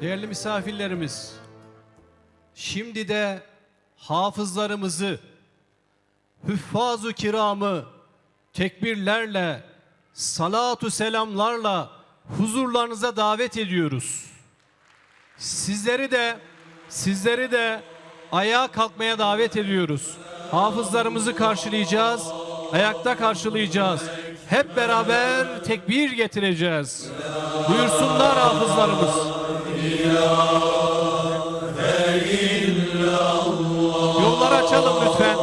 Değerli misafirlerimiz, şimdi de hafızlarımızı, hüffaz-ı kiramı tekbirlerle, salatu selamlarla huzurlarınıza davet ediyoruz. Sizleri de sizleri de ayağa kalkmaya davet ediyoruz. Hafızlarımızı karşılayacağız, ayakta karşılayacağız. Hep beraber tekbir getireceğiz. Buyursunlar hafızlarımız. Yolları açalım lütfen.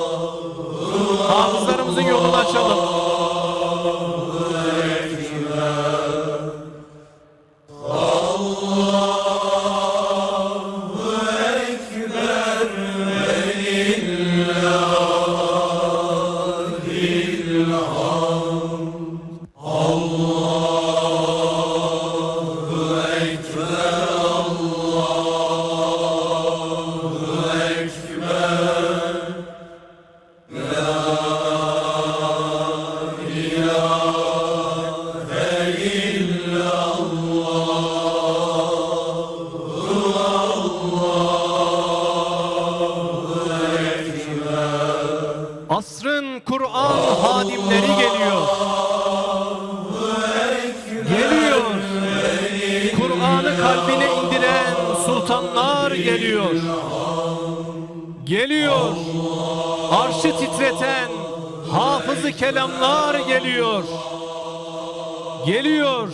Hafızlarımızın yolunu açalım. Asrın Kur'an hadimleri geliyor. Geliyor. Kur'an'ı kalbine indiren sultanlar geliyor. Geliyor. Arşı titreten hafızı kelamlar geliyor. Geliyor.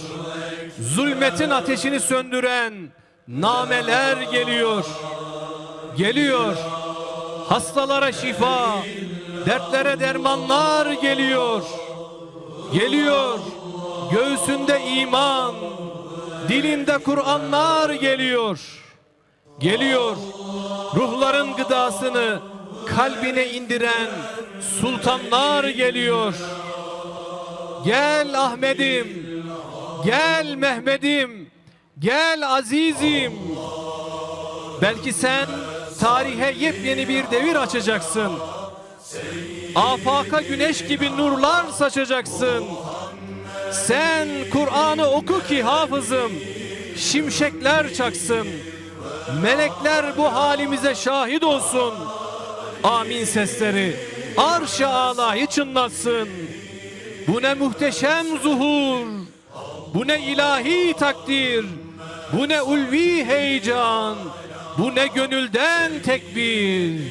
Zulmetin ateşini söndüren nameler geliyor. Geliyor. Hastalara şifa, dertlere dermanlar geliyor. Geliyor. Göğsünde iman, dilinde Kur'anlar geliyor. Geliyor. Ruhların gıdasını kalbine indiren sultanlar geliyor. Gel Ahmet'im, gel Mehmet'im, gel azizim. Belki sen tarihe yepyeni bir devir açacaksın. Afaka güneş gibi nurlar saçacaksın. Sen Kur'an'ı oku ki hafızım, şimşekler çaksın. Melekler bu halimize şahit olsun. Amin sesleri arş-ı alayı çınlatsın. Bu ne muhteşem zuhur, bu ne ilahi takdir, bu ne ulvi heyecan, bu ne gönülden tekbir.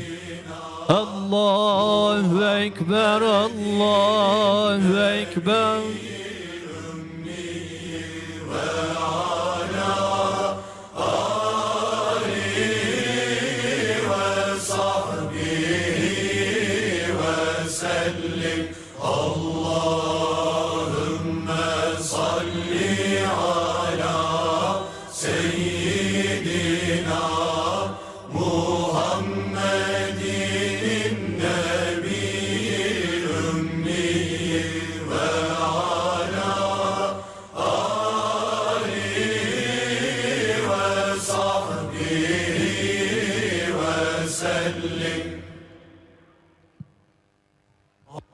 Allahu Ekber, Allahu Ekber. Allahümme salli ala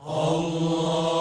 Allah.